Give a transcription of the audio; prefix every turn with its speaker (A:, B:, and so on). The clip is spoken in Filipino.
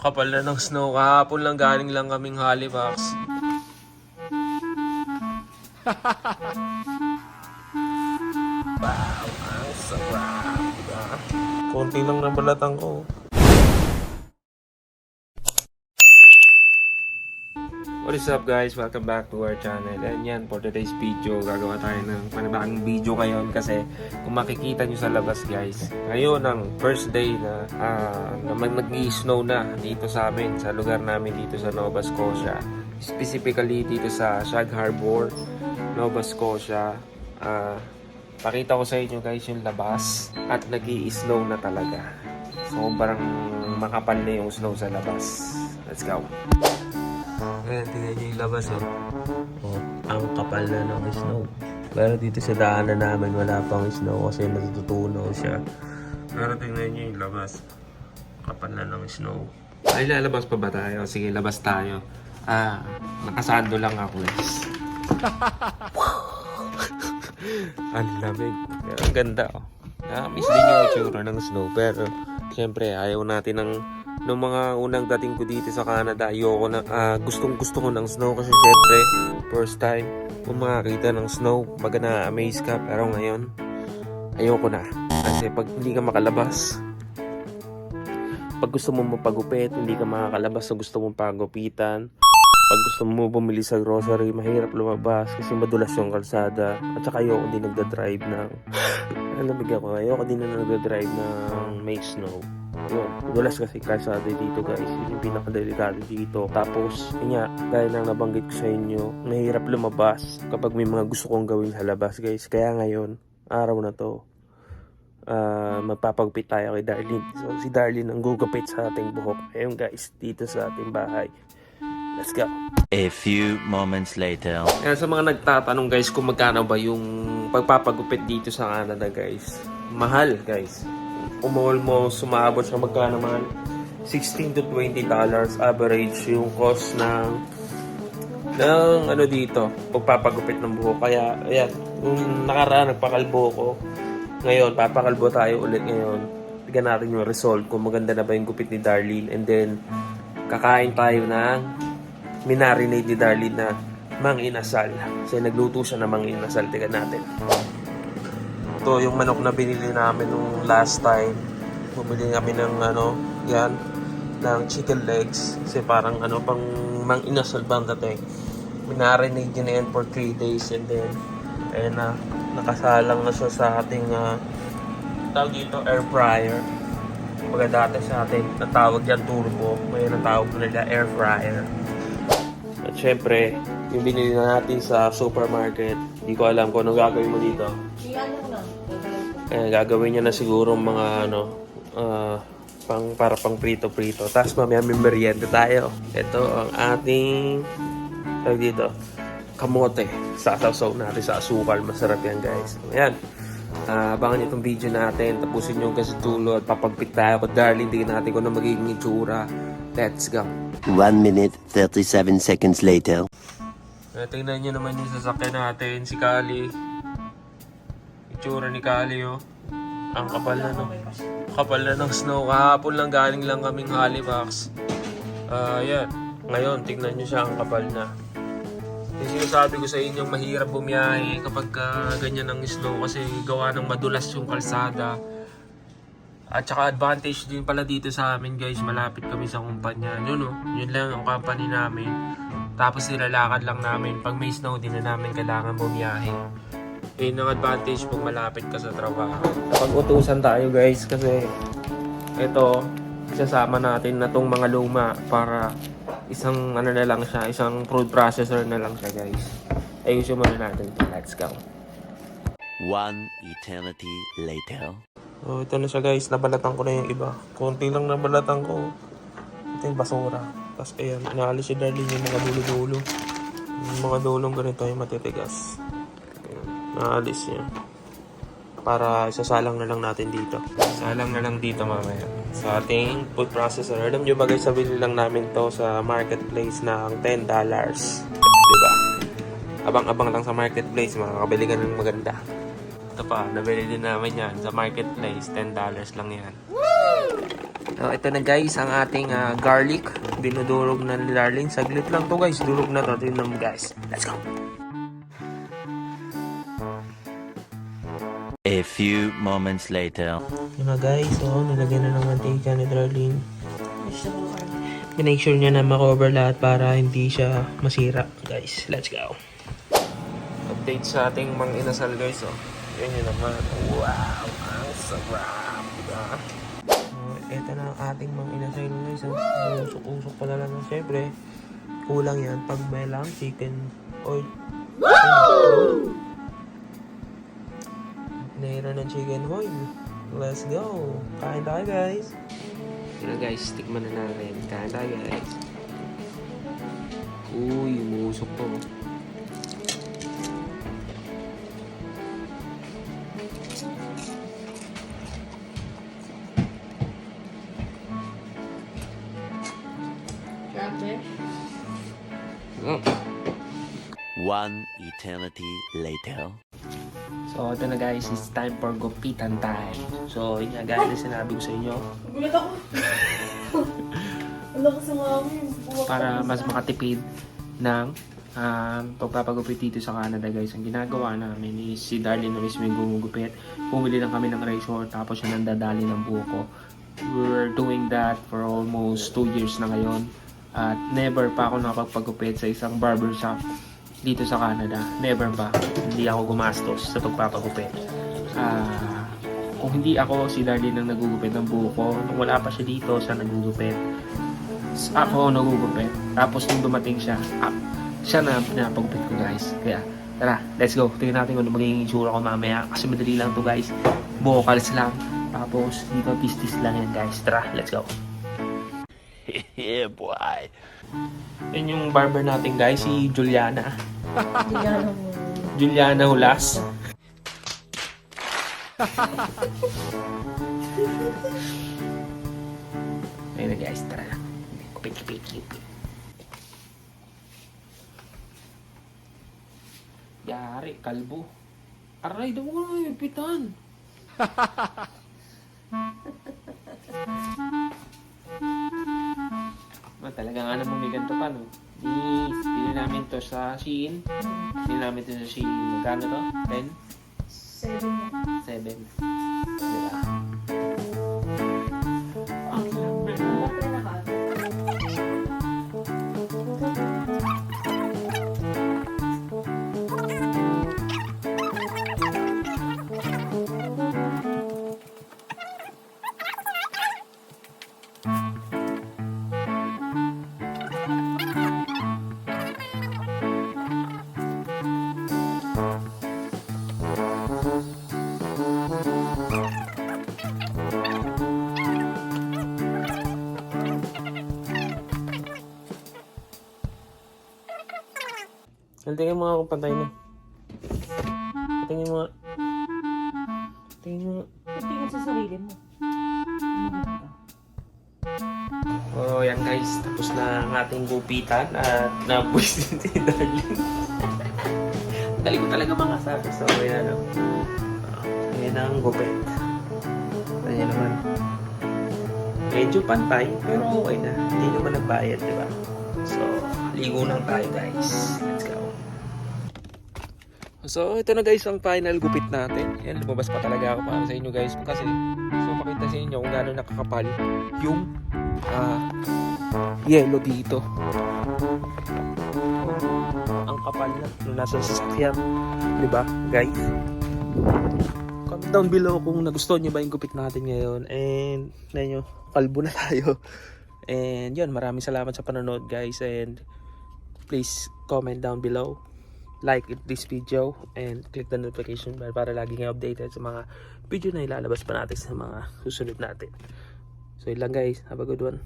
A: Kapal na ng snow. Kahapon lang galing lang kaming Halifax. wow, ang sarap. diba? Konti lang nabalatan ko. What is up guys? Welcome back to our channel. And yan, for today's video, gagawa tayo ng panibagong video ngayon kasi kung makikita nyo sa labas guys, ngayon ang first day na uh, naman nag-snow na dito sa amin, sa lugar namin dito sa Nova Scotia. Specifically dito sa Shag Harbor, Nova Scotia. Ah, pakita ko sa inyo guys yung labas at nag snow na talaga. Sobrang makapal na yung snow sa labas. Let's go! Ayan, tingnan nyo yung labas, oh. oh. Ang kapal na ng snow. Pero dito sa daanan namin, wala pang snow kasi natutunaw siya. Pero tingnan nyo yung labas. Kapal na ng snow. Ay, lalabas pa ba tayo? Sige, labas tayo. Ah, nakasando lang ako, guys. ang lamig. Ang ganda, oh. Nakamiss din yung itsura ng snow. Pero, siyempre, ayaw natin ng Noong mga unang dating ko dito sa Canada, ayoko na, ah, gustong gusto ko ng snow kasi syempre, first time, kung makakita ng snow, baga na-amaze ka, pero ngayon, ayoko na. Kasi pag hindi ka makalabas, pag gusto mo mapagupit, hindi ka makakalabas sa gusto mong pagupitan, pag gusto mo bumili sa grocery, mahirap lumabas kasi madulas yung kalsada. At saka ayoko din nagda-drive ng... Alamig ako, ayoko din na nagda-drive ng may snow. Yun, madulas kasi kalsada dito guys. Yun yung pinakadelikado dito. Tapos, yun nga, gaya ng nabanggit ko sa inyo, mahirap lumabas kapag may mga gusto kong gawin sa labas guys. Kaya ngayon, araw na to, ah magpapagupit tayo kay Darlene. So, si Darlene ang gugupit sa ating buhok. Ayun guys, dito sa ating bahay. Let's go.
B: A few moments later.
A: Kaya sa mga nagtatanong guys kung magkano ba yung pagpapagupit dito sa Canada guys. Mahal guys. Um, almost sumabot sa magkano man 16 to 20 dollars average yung cost ng ng ano dito pagpapagupit ng buhok. Kaya ayan, yung nakaraan nagpakalbo ko. Ngayon, papakalbo tayo ulit ngayon. Tignan natin yung result kung maganda na ba yung gupit ni Darlene and then kakain tayo ng minarinate ni Darlene na mang inasal. Kasi nagluto siya ng mang inasal. Tignan natin. Ito yung manok na binili namin nung last time. Bumili kami ng ano, yan, ng chicken legs. Kasi parang ano, pang mang inasal bang dating. Minarinate na yan for 3 days and then, ayun na, nakasalang na siya sa ating, uh, tawag dito, air fryer. Kumbaga dati sa atin, natawag yan turbo. Ngayon ang tawag nila air fryer. At syempre, yung binili na natin sa supermarket, hindi ko alam kung anong gagawin mo dito. Eh, gagawin niya na siguro mga ano, ah, pang, para pang prito-prito. Tapos mamaya may merienda tayo. Ito ang ating, tawag dito, kamote. Sasasaw natin sa asukal. Masarap yan guys. Ayan. Ah, abangan niyo itong video natin. Tapusin niyo hanggang sa dulo at papagpit tayo ko. Darling, tingnan natin kung ano magiging itsura. Let's go.
B: One minute, 37 seconds later.
A: Eh, tingnan nyo naman yung sasakyan natin, si Kali. Itsura ni Kali, oh. Ang kapal na, no? Kapal na ng snow. Kahapon lang galing lang kaming Halifax. Ah, yan. Ngayon, tingnan nyo siya, ang kapal na. Yung sinasabi ko sa inyo, mahirap bumiyahe kapag ah, ganyan ang snow kasi gawa ng madulas yung kalsada. At saka advantage din pala dito sa amin guys, malapit kami sa kumpanya. Yun oh, yun lang ang company namin. Tapos nilalakad lang namin. Pag may snow, din na namin kailangan bumiyahe. Yun ang advantage pag malapit ka sa trabaho. Pag-utusan tayo guys kasi ito, isasama natin na tong mga luma para isang ano na lang siya, isang food processor na lang siya guys. Ayusin muna natin ito. Let's go.
B: One eternity later.
A: Oh, ito na siya guys, nabalatan ko na yung iba. Konti lang nabalatan ko. Ito yung basura. Tapos ayan, inaalis si Darlene yung mga dulo-dulo. Yung mga dulong ganito yung matitigas. Naalis niya. Para isasalang na lang natin dito. Salang na lang dito mamaya. Sa ating food processor. Alam nyo ba guys, sabili lang namin to sa marketplace ng $10. Diba? Abang-abang lang sa marketplace, makakabili ka ng maganda. Ito pa, nabili din namin yan sa marketplace. $10 lang yan. So, ito na guys, ang ating ah, garlic. Dinudurog na ni Darlene. Saglit lang to guys. Durog na to. Tingnan mo guys. Let's go.
B: A few moments later.
A: Na guys. So, nilagyan na ng mantika ni Darlene. Minake sure niya na makover lahat para hindi siya masira. Guys, let's go. Update sa ating mang inasal guys. Oh. Yan yun naman. Wow, ang sarap. Diba? Oh, ito na ang ating mang inasal guys. Oh. Usok-usok pa na lang. Siyempre, kulang yan pag may lang chicken oil. Naira ng chicken oil. Let's go. Kain tayo guys. Yun na guys, tikman na natin. Kain tayo guys. Uy, umusok to. Mm.
B: One eternity later.
A: So, ito na guys, it's time for gupitan time. So, yun nga guys, na sinabi ko sa inyo,
C: Gulat ako. Wala kasi mami. Buwak
A: para mas
C: sa-
A: makatipid ng um, pagpapagupit dito sa Canada guys. Ang ginagawa namin is si Darlene na mismo yung gumugupit. Pumili lang kami ng razor tapos siya nandadali ng buko. We're doing that for almost 2 years na ngayon. At never pa ako nakapagpagupit sa isang barbershop dito sa Canada. Never pa. Hindi ako gumastos sa pagpapagupit. Ah, kung hindi ako, si Darlene ang nagugupit ng buko. Nung wala pa siya dito, siya nagugupit ako nagugupit. Tapos nung dumating siya, ah, siya na pinapagupit ko guys. Kaya tara, let's go. Tingnan natin kung magiging itsura ko mamaya. Kasi madali lang to guys. Vocals lang. Tapos dito tis-tis lang yan guys. Tara, let's go.
B: yeah, boy.
A: Yan yung barber natin guys, si Juliana.
C: Mo.
A: Juliana Hulas. Ayun na guys, tara. Kupit, kupit, kupit. Yari, kalbo. Aray, daw ko na yung pitan. pa, no? Is, bili namin to sa Shein. Bili namin to sa Shein. Magkano to? 10? Tingnan mo nga kung pantay na. Tingnan mo nga. Tingnan mo nga.
C: Tingin sa sarili mo.
A: Oh, yan guys. Tapos na ang ating gupitan at nabuisin si Darlene. Dali ko talaga mga sabi. So, ayan o. Uh, ayan ang gupit. Ayan naman. Medyo pantay, pero okay na. Hindi naman nagbayad, di ba? So, ligo lang tayo guys. Let's go. So, ito na guys ang final gupit natin. Yan, lumabas pa talaga ako para sa inyo guys. Kasi, so pakita sa inyo kung gaano nakakapal yung ah yellow dito. Ang kapal na nung nasa sasakyan. Ba, guys? Comment down below kung nagustuhan nyo ba yung gupit natin ngayon. And, na nyo, kalbo na tayo. And yun, maraming salamat sa panonood guys. And please comment down below. Like it- this video and click the notification bell para lagi kayo updated sa mga video na ilalabas pa natin sa mga susunod natin. So yun lang guys. Have a good one.